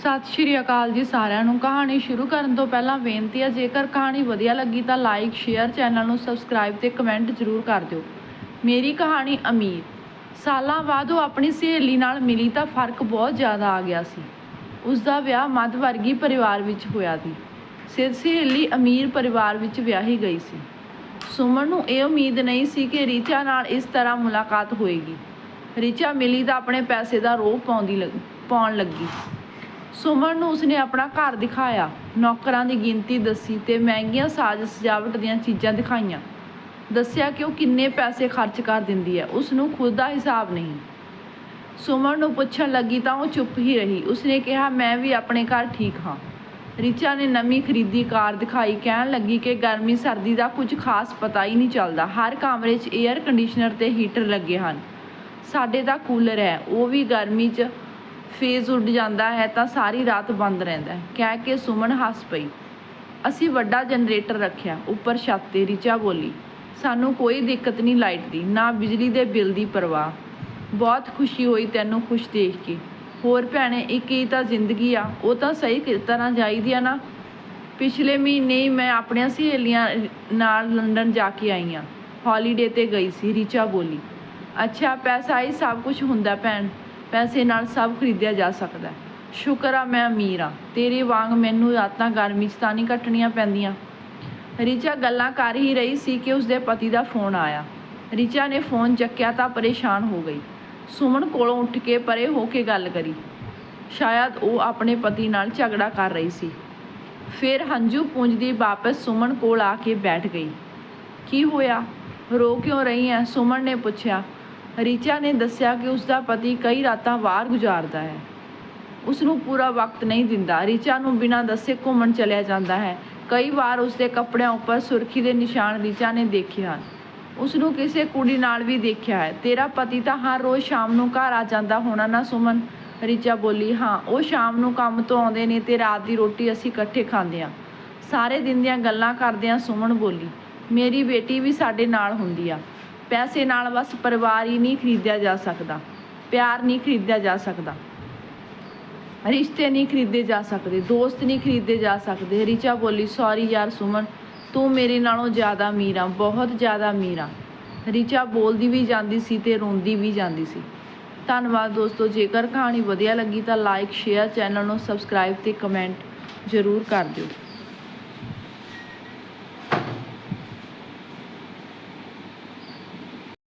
ਸਤਿ ਸ਼੍ਰੀ ਅਕਾਲ ਜੀ ਸਾਰਿਆਂ ਨੂੰ। ਕਹਾਣੀ ਸ਼ੁਰੂ ਕਰਨ ਤੋਂ ਪਹਿਲਾਂ ਬੇਨਤੀ ਹੈ, ਜੇਕਰ ਕਹਾਣੀ ਵਧੀਆ ਲੱਗੀ ਤਾਂ ਲਾਈਕ ਸ਼ੇਅਰ ਚੈਨਲ ਨੂੰ ਸਬਸਕ੍ਰਾਈਬ ਤੇ ਕਮੈਂਟ ਜ਼ਰੂਰ ਕਰ ਦਿਓ। ਮੇਰੀ ਕਹਾਣੀ ਅਮੀਰ। ਸਾਲਾਂ ਬਾਅਦ ਉਹ ਆਪਣੀ ਸਹੇਲੀ ਨਾਲ ਮਿਲੀ ਤਾਂ ਫ਼ਰਕ ਬਹੁਤ ਜ਼ਿਆਦਾ ਆ ਗਿਆ ਸੀ। ਉਸ ਦਾ ਵਿਆਹ ਮੱਧ ਵਰਗੀ ਪਰਿਵਾਰ ਵਿੱਚ ਹੋਇਆ ਸੀ। ਸਿਰ ਸਹੇਲੀ ਅਮੀਰ ਪਰਿਵਾਰ ਵਿੱਚ ਵਿਆਹੀ ਗਈ ਸੀ। ਸੁਮਨ ਨੂੰ ਇਹ ਉਮੀਦ ਨਹੀਂ ਸੀ ਕਿ ਰੀਚਾ ਨਾਲ ਇਸ ਤਰ੍ਹਾਂ ਮੁਲਾਕਾਤ ਹੋਏਗੀ। ਰੀਚਾ ਮਿਲੀ ਤਾਂ ਆਪਣੇ ਪੈਸੇ ਦਾ ਰੋਹ ਪਾਉਂਦੀ ਲੱਗ ਪਾਉਣ ਲੱਗੀ। ਸੁਮਨ ਨੂੰ ਉਸਨੇ ਆਪਣਾ ਘਰ ਦਿਖਾਇਆ। ਨੌਕਰਾਂ ਦੀ ਗਿਣਤੀ ਦੱਸੀ ਤੇ ਮਹਿੰਗੀਆਂ ਸਾਜ ਸਜਾਵਟ ਦੀਆਂ ਚੀਜ਼ਾਂ ਦਿਖਾਈਆਂ। ਦੱਸਿਆ ਕਿ ਉਹ ਕਿੰਨੇ ਪੈਸੇ ਖਰਚ ਕਰ ਦਿੰਦੀ ਹੈ। ਉਸ ਨੂੰ ਖੁਦ ਦਾ ਹਿਸਾਬ ਨਹੀਂ। ਸੁਮਨ ਨੂੰ ਪੁੱਛਣ ਲੱਗੀ ਤਾਂ ਉਹ ਚੁੱਪ ਹੀ ਰਹੀ। ਉਸਨੇ ਕਿਹਾ, ਮੈਂ ਵੀ ਆਪਣੇ ਘਰ ਠੀਕ ਹਾਂ। ਰਿਚਾ ਨੇ ਨਵੀਂ ਖਰੀਦੀ ਕਾਰ ਦਿਖਾਈ। ਕਹਿਣ ਲੱਗੀ ਕਿ ਗਰਮੀ, ਸਰਦੀ ਦਾ ਕੁਝ ਖਾਸ ਪਤਾ ਹੀ ਨਹੀਂ ਚੱਲਦਾ। ਹਰ ਕਮਰੇ 'ਚ 에ਅਰ ਕੰਡੀਸ਼ਨਰ ਤੇ ਹੀਟਰ ਲੱਗੇ ਹਨ। ਸਾਡੇ ਦਾ ਕੂਲਰ ਹੈ। ਉਹ ਵੀ ਗਰਮੀ 'ਚ ਫੇਜ਼ ਉੱਡ ਜਾਂਦਾ ਹੈ ਤਾਂ ਸਾਰੀ ਰਾਤ ਬੰਦ ਰਹਿੰਦਾ ਕਹਿ ਕੇ ਸੁਮਨ ਹੱਸ ਪਈ। ਅਸੀਂ ਵੱਡਾ ਜਨਰੇਟਰ ਰੱਖਿਆ, ਉੱਪਰ ਛੱਤ ਤੇ ਰਿਚਾ ਬੋਲੀ, ਸਾਨੂੰ ਕੋਈ ਦਿੱਕਤ ਨਹੀਂ ਲਾਈਟ ਦੀ, ਨਾ ਬਿਜਲੀ ਦੇ ਬਿੱਲ ਦੀ ਪਰਵਾਹ। ਬਹੁਤ ਖੁਸ਼ੀ ਹੋਈ ਤੈਨੂੰ ਖੁਸ਼ ਦੇਖ ਕੇ। ਹੋਰ ਭੈਣੇ ਇੱਕ ਹੀ ਤਾਂ ਜ਼ਿੰਦਗੀ ਆ? ਉਹ ਤਾਂ ਸਹੀ ਤਰ੍ਹਾਂ ਜਾਈਦੀ ਆ ਨਾ? ਪਿਛਲੇ ਮਹੀਨੇ ਹੀ ਮੈਂ ਆਪਣੀਆਂ ਸਹੇਲੀਆਂ ਨਾਲ ਲੰਡਨ ਜਾ ਕੇ ਆਈ ਹਾਂ ਹੌਲੀਡੇ ਤੇ ਗਈ ਸੀ, ਰਿਚਾ ਬੋਲੀ, ਅੱਛਾ, ਪੈਸਾ ਹੀ ਸਭ ਕੁਝ ਹੁੰਦਾ ਭੈਣ। ਪੈਸੇ ਨਾਲ ਸਭ ਖਰੀਦਿਆ ਜਾ ਸਕਦਾ ਸ਼ੁਕਰ ਆ, ਮੈਂ ਅਮੀਰ ਆ। ਤੇਰੇ ਵਾਂਗ ਮੈਨੂੰ ਰਾਤਾਂ ਗਰਮੀ 'ਚ ਤਾਂ ਨਹੀਂ ਕੱਟਣੀਆਂ ਪੈਂਦੀਆਂ। ਰਿਚਾ ਗੱਲਾਂ ਕਰ ਹੀ ਰਹੀ ਸੀ ਕਿ ਉਸਦੇ ਪਤੀ ਦਾ ਫੋਨ ਆਇਆ। ਰਿਚਾ ਨੇ ਫੋਨ ਚੱਕਿਆ ਤਾਂ ਪਰੇਸ਼ਾਨ ਹੋ ਗਈ। ਸੁਮਨ ਕੋਲੋਂ ਉੱਠ ਕੇ ਪਰੇ ਹੋ ਕੇ ਗੱਲ ਕਰੀ। ਸ਼ਾਇਦ ਉਹ ਆਪਣੇ ਪਤੀ ਨਾਲ ਝਗੜਾ ਕਰ ਰਹੀ ਸੀ। ਫਿਰ ਹੰਝੂ ਪੂੰਝਦੀ ਵਾਪਸ ਸੁਮਨ ਕੋਲ ਆ ਕੇ ਬੈਠ ਗਈ। ਕੀ ਹੋਇਆ? ਰੋ ਕਿਉਂ ਰਹੀ ਹੈ ਸੁਮਨ ਨੇ ਪੁੱਛਿਆ। ਰਿਚਾ ਨੇ ਦੱਸਿਆ ਕਿ ਉਸ ਦਾ ਪਤੀ ਕਈ ਰਾਤਾਂ ਵਾਰ ਗੁਜ਼ਾਰਦਾ ਹੈ। ਉਸ ਨੂੰ ਪੂਰਾ ਵਕਤ ਨਹੀਂ ਦਿੰਦਾ। ਰਿਚਾ ਨੂੰ ਬਿਨਾਂ ਦੱਸੇ ਘੁੰਮਣ ਚਲਿਆ ਜਾਂਦਾ ਹੈ। ਕਈ ਵਾਰ ਉਸ ਦੇ ਕੱਪੜਿਆਂ ਉੱਪਰ ਸੁਰਖੀ ਦੇ ਨਿਸ਼ਾਨ ਰਿਚਾ ਨੇ ਦੇਖੇ ਹਨ। ਉਸ ਨੂੰ ਕਿਸੇ ਕੁੜੀ ਨਾਲ ਵੀ ਦੇਖਿਆ ਹੈ। ਤੇਰਾ ਪਤੀ ਤਾਂ ਹਰ ਰੋਜ਼ ਸ਼ਾਮ ਨੂੰ ਘਰ ਆ ਜਾਂਦਾ ਹੋਣਾ ਨਾ ਸੁਮਨ? ਰਿਚਾ ਬੋਲੀ, ਹਾਂ, ਉਹ ਸ਼ਾਮ ਨੂੰ ਕੰਮ ਤੋਂ ਆਉਂਦੇ ਨੇ ਤੇ ਰਾਤ ਦੀ ਰੋਟੀ ਅਸੀਂ ਇਕੱਠੇ ਖਾਂਦੇ ਹਾਂ। ਸਾਰੇ ਦਿਨ ਦੀਆਂ ਗੱਲਾਂ ਕਰਦੇ ਹਾਂ ਸੁਮਨ ਬੋਲੀ, ਮੇਰੀ ਬੇਟੀ ਵੀ ਸਾਡੇ ਨਾਲ ਹੁੰਦੀ ਆ। ਪੈਸੇ ਨਾਲ ਬਸ ਪਰਿਵਾਰ ਹੀ ਨਹੀਂ ਖਰੀਦਿਆ ਜਾ ਸਕਦਾ, ਪਿਆਰ ਨਹੀਂ ਖਰੀਦਿਆ ਜਾ ਸਕਦਾ, ਰਿਸ਼ਤੇ ਨਹੀਂ ਖਰੀਦੇ ਜਾ ਸਕਦੇ, ਦੋਸਤ ਨਹੀਂ ਖਰੀਦੇ ਜਾ ਸਕਦੇ। ਰਿਚਾ ਬੋਲੀ ਸੌਰੀ ਯਾਰ ਸੁਮਨ, ਤੂੰ ਮੇਰੇ ਨਾਲੋਂ ਜ਼ਿਆਦਾ ਅਮੀਰ ਆ, ਬਹੁਤ ਜ਼ਿਆਦਾ ਅਮੀਰ ਆ। ਰਿਚਾ ਬੋਲਦੀ ਵੀ ਜਾਂਦੀ ਸੀ ਤੇ ਰੋਂਦੀ ਵੀ ਜਾਂਦੀ ਸੀ। ਧੰਨਵਾਦ ਦੋਸਤੋ, ਜੇਕਰ ਕਹਾਣੀ ਵਧੀਆ ਲੱਗੀ ਤਾਂ ਲਾਈਕ ਸ਼ੇਅਰ ਚੈਨਲ ਨੂੰ ਸਬਸਕ੍ਰਾਈਬ ਤੇ ਕਮੈਂਟ ਜ਼ਰੂਰ ਕਰ ਦਿਓ।